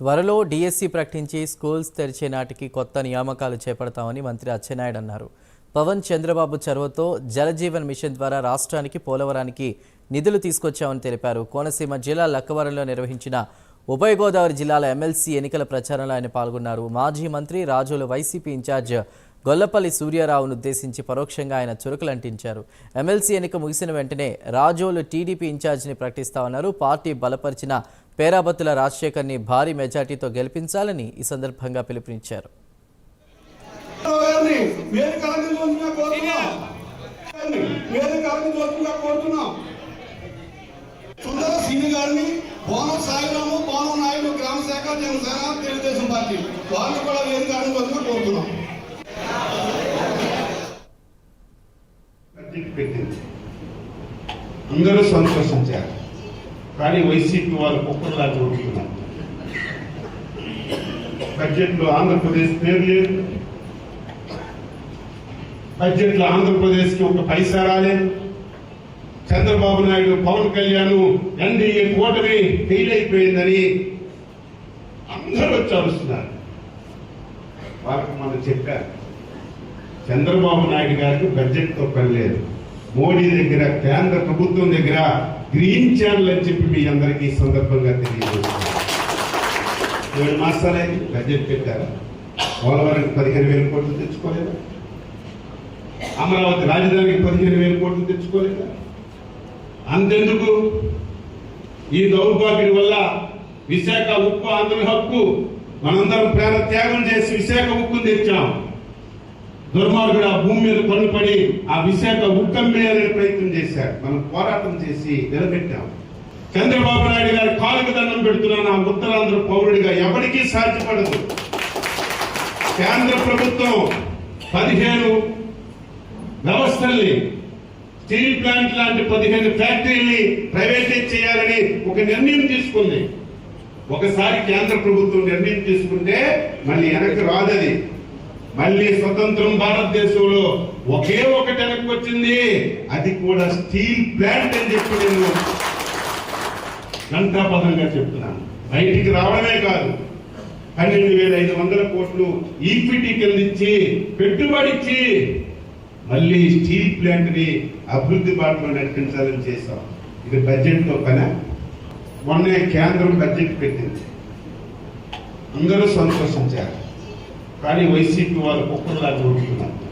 త్వరలో డిఎస్సి ప్రకటించి స్కూల్స్ తెరిచే నాటికి కొత్త నియామకాలు చేపడతామని మంత్రి అచ్చెన్నాయుడు అన్నారు. పవన్ చంద్రబాబు చొరవతో జలజీవన్ మిషన్ ద్వారా రాష్ట్రానికి పోలవరానికి నిధులు తీసుకొచ్చామని తెలిపారు. కోనసీమ జిల్లా లక్కవరంలో నిర్వహించిన ఉభయ గోదావరి జిల్లాల ఎమ్మెల్సీ ఎన్నికల ప్రచారంలో ఆయన పాల్గొన్నారు. మాజీ మంత్రి రాజుల వైసీపీ ఇన్ఛార్జ్ గొల్లపల్లి సూర్యారావును ఉద్దేశించి పరోక్షంగా ఆయన చురుకులు అంటించారు ఎమ్మెల్సీ ఎన్నిక ముగిసిన వెంటనే రాజోలు టీడీపీ ఇన్ఛార్జిని ప్రకటిస్తామన్నారు. పార్టీ బలపరిచిన పేరాబత్తుల రాజశేఖర్ని భారీ మెజార్టీతో గెలిపించాలని ఈ సందర్భంగా పిలుపునిచ్చారు. గారిని సాయిరాము నాయుడు గ్రామ శాఖ జనసేన తెలుగుదేశం పార్టీ కూడా కోరుతున్నాం? అందరూ సంతోషించారు. కానీ వైసీపీ వాళ్ళు కుక్కర్లాగా చూస్తున్నారు. బడ్జెట్లో ఆంధ్రప్రదేశ్ పేరు లేదు. బడ్జెట్లో ఆంధ్రప్రదేశ్కి ఒక పైసా రాలేదు. చంద్రబాబు నాయుడు పవన్ కళ్యాణ్ ఎన్డీఏ కూటమి ఫెయిల్ అయిపోయిందని అందరూ వచ్చి అరుస్తున్నారు. వాళ్ళకి మనం చెప్పారు చంద్రబాబు నాయుడు గారికి బడ్జెట్తో పని లేదు. మోడీ దగ్గర కేంద్ర ప్రభుత్వం దగ్గర గ్రీన్ ఛానల్ అని చెప్పి మీ అందరికీ ఈ సందర్భంగా తెలియజేస్తున్నాను. ఏడు మాసాలైంది బడ్జెట్ పెట్టారా? పోలవరానికి పదిహేను వేల కోట్లు తెచ్చుకోలేదా? అమరావతి రాజధానికి పదిహేను వేల కోట్లు తెచ్చుకోలేదా? అంతెందుకు? ఈ దౌర్భాగ్యుడి వల్ల విశాఖ ఉక్కు అందరి హక్కు మనందరం ప్రాణ త్యాగం చేసి విశాఖ ఉక్కును తెచ్చాం దుర్మార్గుడు ఆ భూమి మీద పన్నుపడి ఆ విశాఖ ఉక్కమ్మేయాలనే ప్రయత్నం చేశారు మనం పోరాటం చేసి నిలబెట్టాం. చంద్రబాబు నాయుడు గారి కాలుకి దండం పెడుతున్నాను ఆ ఉత్తరాంధ్ర పౌరుడిగా ఎవరికీ సాధ్యపడదు. కేంద్ర ప్రభుత్వం పదిహేను వ్యవస్థల్ని స్టీల్ ప్లాంట్ లాంటి పదిహేను ఫ్యాక్టరీని ప్రైవేటైజ్ చేయాలని ఒక నిర్ణయం తీసుకుంది. ఒకసారి కేంద్ర ప్రభుత్వం నిర్ణయం తీసుకుంటే మళ్ళీ వెనక్కి రాదది. మళ్ళీ స్వతంత్రం భారతదేశంలో ఒకే ఒకటి వెనక్కి వచ్చింది. అది కూడా స్టీల్ ప్లాంట్ అని చెప్పి నేను ఘంటాపదంగా చెప్తున్నాను. బయటికి రావడమే కాదు. పన్నెండు వేల ఐదు వందల కోట్లు ఈక్విటీ కింద ఇచ్చి పెట్టుబడి ఇచ్చి మళ్ళీ స్టీల్ ప్లాంట్ని అభివృద్ధి బాటలో నడిపించాలని చేశాం. ఇది బడ్జెట్తో పని? మొన్నే కేంద్రం బడ్జెట్ పెట్టింది. అందరూ సంతోషించారు. కానీ వైసీపీ వాళ్ళు కుక్కలాగా ఉంటున్నారు